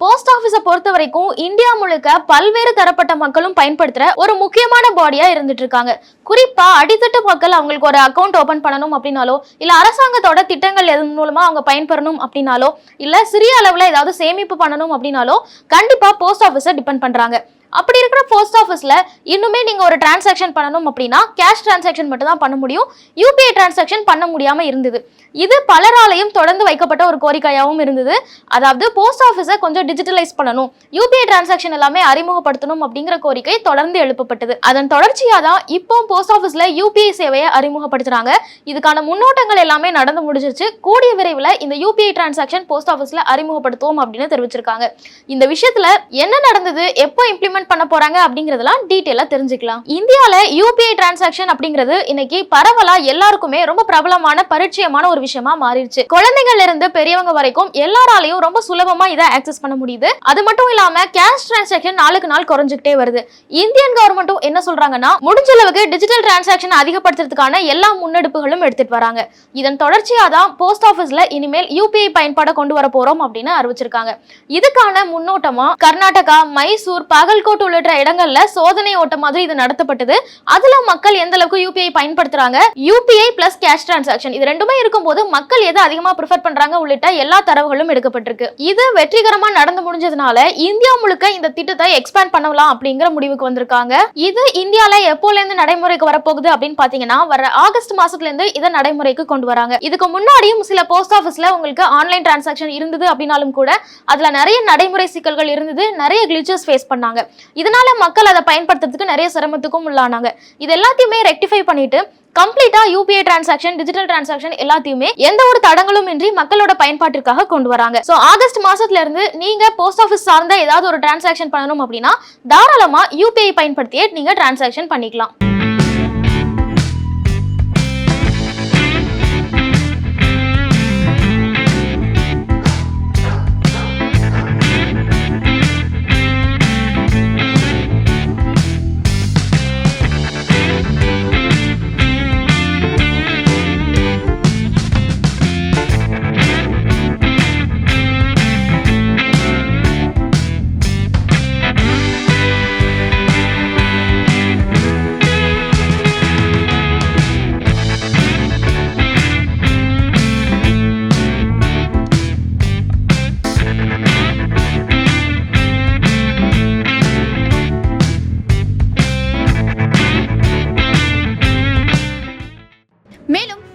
Post ஆபீஸ பொறுத்த வரைக்கும் India முழுக்க பல்வேறு தரப்பட்ட மக்களும் பயன்படுத்துற ஒரு முக்கியமான பாடியா இருந்துட்டு இருக்காங்க குறிப்பா அடித்தட்டு மக்கள் அவங்களுக்கு ஒரு அக்கௌண்ட் ஓபன் பண்ணணும் அப்படின்னாலோ இல்ல அரசாங்கத்தோட திட்டங்கள் எது மூலமா அவங்க பயன்பெறணும் அப்படின்னாலோ இல்ல சிறிய அளவுல ஏதாவது சேமிப்பு பண்ணணும் அப்படின்னாலோ கண்டிப்பா போஸ்ட் ஆஃபீஸை டிபெண்ட் பண்றாங்க. அப்படி இருக்கிற போஸ்ட் ஆஃபீஸில் இன்னுமே நீங்கள் ஒரு டிரான்சாக்ஷன் பண்ணணும் அப்படின்னா கேஷ் டிரான்சாக்ஷன் மட்டும் தான் பண்ண முடியும். யூபிஐ டிரான்சாக்ஷன் பண்ண முடியாமல் இருந்தது. இது பலராலையும் தொடர்ந்து வைக்கப்பட்ட ஒரு கோரிக்கையாகவும் இருந்தது. அதாவது போஸ்ட் ஆஃபீஸை கொஞ்சம் டிஜிட்டலைஸ் பண்ணணும். யூபிஐ டிரான்சாக்ஷன் எல்லாமே அறிமுகப்படுத்தணும் அப்படிங்கிற கோரிக்கை தொடர்ந்து எழுப்பப்பட்டது. அதன் தொடர்ச்சியாக தான் இப்போ போஸ்ட் ஆஃபீஸில் யூபிஐ சேவையை அறிமுகப்படுத்துகிறாங்க இதுக்கான முன்னோட்டங்கள் எல்லாமே நடந்து முடிஞ்சிருச்சு. கூடிய விரைவில் இந்த யூபிஐ டிரான்சாக்ஷன் போஸ்ட் ஆஃபீஸில் அறிமுகப்படுத்துவோம் அப்படின்னு தெரிவிச்சிருக்காங்க. இந்த விஷயத்தில் என்ன நடந்தது? எப்போ இம்ப்ளிமெண்ட் பண்ண போறாங்க அப்படிங்கறதெல்லாம் டீட்டெயிலா தெரிஞ்சுக்கலாம். இந்தியால யூபிஐ டிரான்சாக்ஷன் அப்படிங்கிறது இன்னைக்கு பரவலா எல்லாருக்குமே ரொம்ப பிரபலமான பரிச்சயமான ஒரு விஷயமா மாறிடுச்சு. குழந்தைகள்ல இருந்து பெரியவங்க வரைக்கும் எல்லாராலையும் ரொம்ப சுலபமா இதை ஆக்சஸ் பண்ண முடியுது. அது மட்டும் இல்லாம கேஷ் டிரான்சாக்ஷன் நாளுக்கு நாள் குறைஞ்சுக்கிட்டே வருது. இந்தியன் கவர்மெண்ட்டும் என்ன சொல்றாங்கன்னா முடிஞ்ச அளவுக்கு டிஜிட்டல் டிரான்சாக்ஷன் அதிகப்படுத்துறதுக்கான எல்லா முன்னெடுப்புகளும் எடுத்துட்டு வராங்க. இதன் தொடர்ச்சியா தான் போஸ்ட் ஆபீஸ்ல இனிமேல் யூபிஐ பயன்பாட கொண்டு வர போறோம் அப்படின்னு அறிவிச்சிருக்காங்க. இதுக்கான முன்னோட்டமா கர்நாடகா மைசூர் பகல்கோட் உள்ளிட்ட இடங்கள்ல சோதனை ஓட்டம் மாதிரி இது நடத்தப்பட்டது. அதுல மக்கள் எந்த அளவுக்கு யூபிஐ பயன்படுத்துறாங்க? யூபிஐ பிளஸ் கேஷ் டிரான்சாக்ஷன் இது ரெண்டுமே இருக்கும்போது மக்கள் எதை அதிகமா ப்ரிஃபர் பண்றாங்க உள்ளிட்ட எல்லா தரவுகளும் எடுக்கப்பட்டிருக்கு. இது வெற்றிகரமா நடந்து முடிஞ்சதுனால இந்தியா முழுக்க இந்த திட்டத்தை எக்ஸ்பேண்ட் பண்ணலாம் அப்படிங்கிற முடிவுக்கு வந்திருக்காங்க. இது இந்தியால எப்போல இருந்து நடைமுறைக்கு வரப்போகுது அப்படின்னு பாத்தீங்கன்னா வர ஆகஸ்ட் மாசத்துல இருந்து இதை நடைமுறைக்கு கொண்டு வராங்க. இதுக்கு முன்னாடியும் சில போஸ்ட் ஆபீஸ்ல உங்களுக்கு ஆன்லைன் டிரான்சாக்ஷன் இருந்தது அப்படின்னாலும் கூட அதுல நிறைய நடைமுறை சிக்கல்கள் இருந்தது நிறைய கிளிச்சஸ் ஃபேஸ் பண்ணாங்க. இதனால மக்கள் அதை பயன்படுத்துறதுக்கு நிறைய சிரமத்துக்கும் உள்ளானாங்க. இது எல்லாத்தையுமே ரெக்டிஃபை பண்ணிட்டு கம்ப்ளீட்டா யூபிஐ டிரான்சாக்ஷன் டிஜிட்டல் டிரான்சாக்ஷன் எல்லாத்தையுமே எந்த ஒரு தடங்களும் இன்றி மக்களோட பயன்பாட்டிற்காக கொண்டு வராங்க. சோ ஆகஸ்ட் மாசத்துல இருந்து நீங்க போஸ்ட் ஆஃபீஸ் சார்ந்த ஏதாவது ஒரு டிரான்சாக்ஷன் பண்ணணும் அப்படின்னா தாராளமா யூபிஐ பயன்படுத்தியே நீங்க டிரான்சாக்ஷன் பண்ணிக்கலாம்.